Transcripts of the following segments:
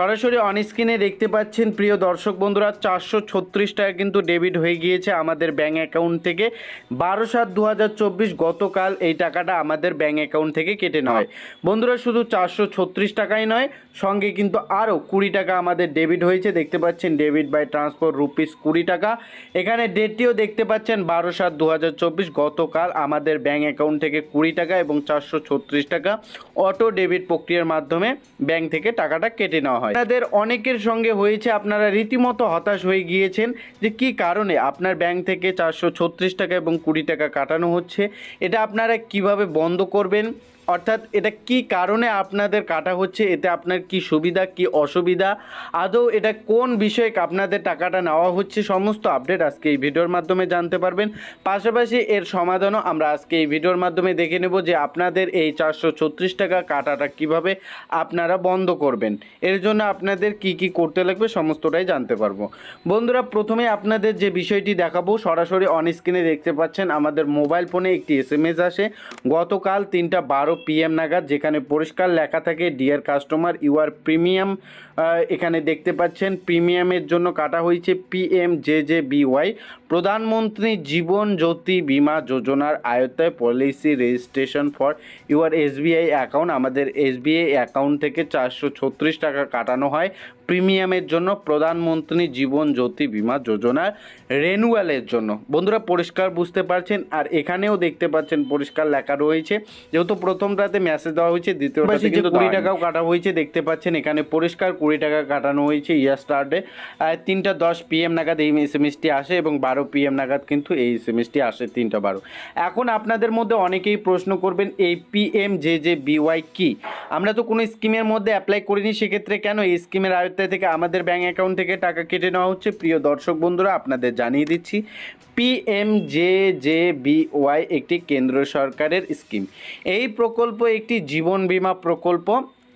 সরাসরি অন স্ক্রিনে দেখতে পাচ্ছেন, প্রিয় দর্শক বন্ধুরা, চারশো ছত্রিশ টাকা কিন্তু ডেবিট হয়ে গিয়েছে আমাদের ব্যাঙ্ক অ্যাকাউন্ট থেকে। বারো সাত দু গতকাল এই টাকাটা আমাদের ব্যাঙ্ক অ্যাকাউন্ট থেকে কেটে হয়। বন্ধুরা, শুধু চারশো ছত্রিশ টাকাই নয়, সঙ্গে কিন্তু আরও কুড়ি টাকা আমাদের ডেবিট হয়েছে। দেখতে পাচ্ছেন ডেবিট বাই ট্রান্সফার রুপিস কুড়ি টাকা। এখানে ডেটটিও দেখতে পাচ্ছেন, বারো সাত দু গতকাল আমাদের ব্যাঙ্ক অ্যাকাউন্ট থেকে কুড়ি টাকা এবং চারশো ছত্রিশ টাকা অটো ডেবিট প্রক্রিয়ার মাধ্যমে ব্যাঙ্ক থেকে টাকাটা কেটে নেওয়া হয়। আপনাদের অনেকের সঙ্গে হয়েছে, আপনারা রীতিমতো হতাশ হয়ে গিয়েছেন যে কি কারণে আপনার ব্যাংক থেকে চারশো ছত্রিশ টাকা এবং কুড়ি টাকা কাটানো হচ্ছে। এটা আপনারা কীভাবে বন্ধ করবেন? অর্থাৎ এটা কি কারণে আপনাদের কাটা হচ্ছে? এতে আপনার কি সুবিধা, কি অসুবিধা? আদৌ এটা কোন বিষয়ে আপনাদের টাকাটা নেওয়া হচ্ছে? সমস্ত আপডেট আজকে এই ভিডিওর মাধ্যমে জানতে পারবেন। পাশাপাশি এর সমাধানও আমরা আজকে এই ভিডিওর মাধ্যমে দেখে নেব যে আপনাদের এই চারশো ছত্রিশ টাকা কাটাটা কীভাবে আপনারা বন্ধ করবেন। এর জন্য আপনাদের কি কি করতে লাগবে সমস্তটাই জানতে পারব। বন্ধুরা, প্রথমে আপনাদের যে বিষয়টি দেখাবো, সরাসরি অন স্ক্রিনে দেখতে পাচ্ছেন আমাদের মোবাইল ফোনে একটি এস আসে। গতকাল তিনটা বারো পিএম নাগাদ, যেখানে পরিষ্কার লেখা থাকে dear customer you are premium এখানে দেখতে পাচ্ছেন প্রিমিয়ামের জন্য কাটা হয়েছে পিএম জে জে বিওয়াই প্রধানমন্ত্রী জীবন জ্যোতি বীমা যোজনার আয়ত্তায় policy registration for your SBI account. আমাদের এসবিআই অ্যাকাউন্ট থেকে চারশো ছত্রিশ টাকা কাটানো হয় প্রিমিয়ামের জন্য প্রধানমন্ত্রী জীবন জ্যোতি বীমা যোজনার রেনুয়ালের জন্য। বন্ধুরা, পরিষ্কার বুঝতে পারছেন? আর এখানেও দেখতে পাচ্ছেন, পরিষ্কার লেখা রয়েছে। যেহেতু প্রথমটাতে মেসেজ দেওয়া হয়েছে দ্বিতীয়টাতে কিন্তু কুড়ি টাকাও কাটা হয়েছে দেখতে পাচ্ছেন এখানে পরিষ্কার কুড়ি টাকা কাটানো হয়েছে ইয়ার স্টার্টে তিনটা দশ পিএম নাগাদ এই এস এম এসটি আসে এবং বারো পিএম নাগাদ কিন্তু এই এস এম এসটি আসে তিনটা বারো। এখন আপনাদের মধ্যে অনেকেই প্রশ্ন করবেন এই পিএম জে জে বিওয়াই কি? আমরা তো কোনো স্কিমের মধ্যে অ্যাপ্লাই করিনি সেক্ষেত্রে কেন এই স্কিমের আয়ত্তায় থেকে আমাদের ব্যাঙ্ক অ্যাকাউন্ট থেকে টাকা কেটে নেওয়া হচ্ছে? প্রিয় দর্শক বন্ধুরা আপনাদের জানিয়ে দিচ্ছি পিএম জে জে বিওয়াই একটি কেন্দ্র সরকারের স্কিম। এই প্রকল্প একটি জীবন বীমা প্রকল্প,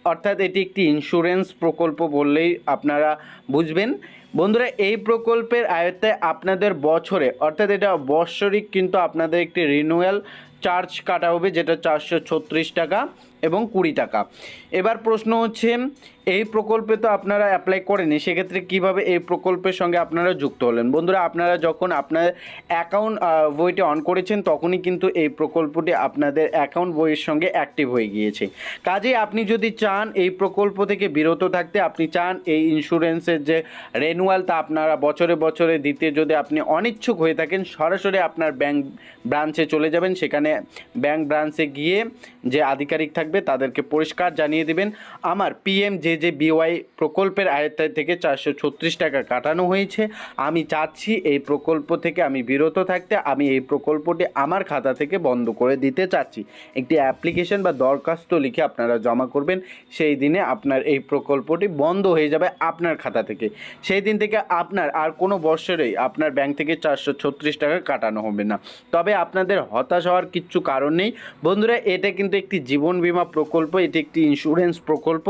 অর্থাৎ এটি একটি ইন্স্যুরেন্স প্রকল্প বললেই আপনারা বুঝবেন। বন্ধুরা, এই প্রকল্পের আয়ত্তে আপনাদের বছরে, অর্থাৎ এটা বৎসরিক কিন্তু আপনাদের একটি রিনুয়াল চার্জ কাটা হবে, যেটা চারশো ছত্রিশ টাকা। এবং কুড়ি টাকা। এবার প্রশ্ন হচ্ছে, এই প্রকল্পে তো আপনারা অ্যাপ্লাই করেনি সেক্ষেত্রে কীভাবে এই প্রকল্পের সঙ্গে আপনারা যুক্ত হলেন? বন্ধুরা, আপনারা যখন আপনার অ্যাকাউন্ট বইটি অন করেছেন, তখনই কিন্তু এই প্রকল্পটি আপনাদের অ্যাকাউন্ট বইয়ের সঙ্গে অ্যাক্টিভ হয়ে গিয়েছে। কাজে আপনি যদি চান এই প্রকল্প থেকে বিরত থাকতে, আপনি চান এই ইন্স্যুরেন্সের যে রেনুয়াল তা আপনারা বছরে বছরে দিতে, যদি আপনি অনিচ্ছুক হয়ে থাকেন, সরাসরি আপনার ব্যাংক ব্রাঞ্চে চলে যাবেন। সেখানে ব্যাংক ব্রাঞ্চে গিয়ে যে আধিকারিক থাকবে তাদেরকে পরিষ্কার জানিয়ে দেবেন। আমার পিএম জে জে বিওয়াই প্রকল্পের আয়ত্তায় থেকে চারশো ছত্রিশ টাকা কাটানো হয়েছে। আমি চাচ্ছি এই প্রকল্প থেকে আমি বিরত থাকতে, আমি এই প্রকল্পটি আমার খাতা থেকে বন্ধ করে দিতে চাচ্ছি। একটি অ্যাপ্লিকেশন বা দরখাস্ত লিখে আপনারা জমা করবেন। সেই দিনে আপনার এই প্রকল্পটি বন্ধ হয়ে যাবে আপনার খাতা থেকে। সেই দিন থেকে আপনার আর কোনো বছরেই আপনার ব্যাংক থেকে চারশো ছত্রিশ টাকা কাটানো হবে না। তবে আপনাদের হতাশ হওয়ার কিচ্ছু কারণ নেই। বন্ধুরা, এটা কিন্তু একটি জীবন বীমা প্রকল্প, এটি একটি ইন্স্যুরেন্স প্রকল্প।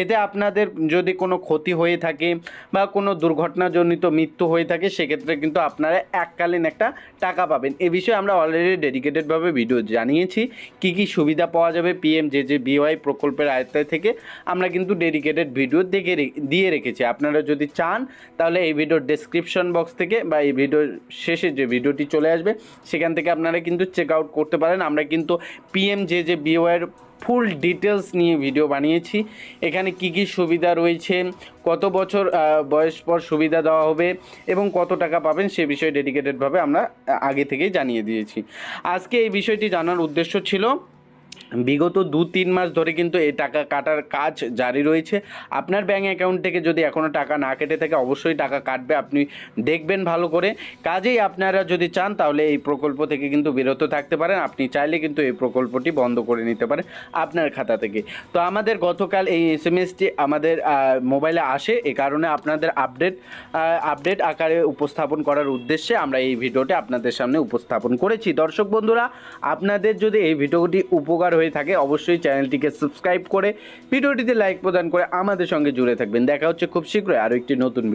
এতে আপনাদের যদি কোনো ক্ষতি হয়ে থাকে বা কোনো দুর্ঘটনাজনিত মৃত্যু হয়ে থাকে, সেক্ষেত্রে কিন্তু আপনারা এককালীন একটা টাকা পাবেন। এ বিষয়ে আমরা অলরেডি ডেডিকেটেডভাবে ভিডিও জানিয়েছি। কি কি সুবিধা পাওয়া যাবে পিএম জে জে বিওয়াই প্রকল্পের আয়ত্তায় থেকে, আমরা কিন্তু ডেডিকেটেড ভিডিও দেখে দিয়ে রেখেছি। আপনারা যদি চান, তাহলে এই ভিডিওর ডেসক্রিপশন বক্স থেকে বা এই ভিডিওর শেষে যে ভিডিওটি চলে আসবে, সেখান থেকে আপনারা কিন্তু চেক আউট করতে পারেন। আমরা কিন্তু পিএম জে জে বিওয়াইয়ের ফুল ডিটেলস নিয়ে ভিডিও বানিয়েছি। এখানে কি কি সুবিধা রয়েছে, কত বছর বয়স পর সুবিধা দেওয়া হবে এবং কত টাকা পাবেন সে বিষয়ে ডেডিকেটেডভাবে আমরা আগে থেকেই জানিয়ে দিয়েছি। আজকে এই বিষয়টি জানার উদ্দেশ্য ছিল বিগত দু তিন মাস ধরে কিন্তু এই টাকা কাটার কাজ জারি রয়েছে। আপনার ব্যাঙ্ক অ্যাকাউন্ট থেকে যদি এখনও টাকা না কেটে থাকে, অবশ্যই টাকা কাটবে। আপনি দেখবেন ভালো করে। কাজেই আপনারা যদি চান, তাহলে এই প্রকল্প থেকে কিন্তু বিরত থাকতে পারেন। আপনি চাইলে কিন্তু এই প্রকল্পটি বন্ধ করে নিতে পারেন আপনার খাতা থেকে। তো আমাদের গতকাল এই এস এম এসটি আমাদের মোবাইলে আসে। এ কারণে আপনাদের আপডেট আপডেট আকারে উপস্থাপন করার উদ্দেশ্যে আমরা এই ভিডিওটি আপনাদের সামনে উপস্থাপন করেছি। দর্শক বন্ধুরা, আপনাদের যদি এই ভিডিওটি উপকার হয়ে থাকে, অবশ্যই চ্যানেলটিকে সাবস্ক্রাইব করে, ভিডিওটিতে লাইক প্রদান করে আমাদের সঙ্গে জুড়ে থাকবেন। দেখা হচ্ছে খুব শীঘ্রই আরও একটি নতুন ভিডিও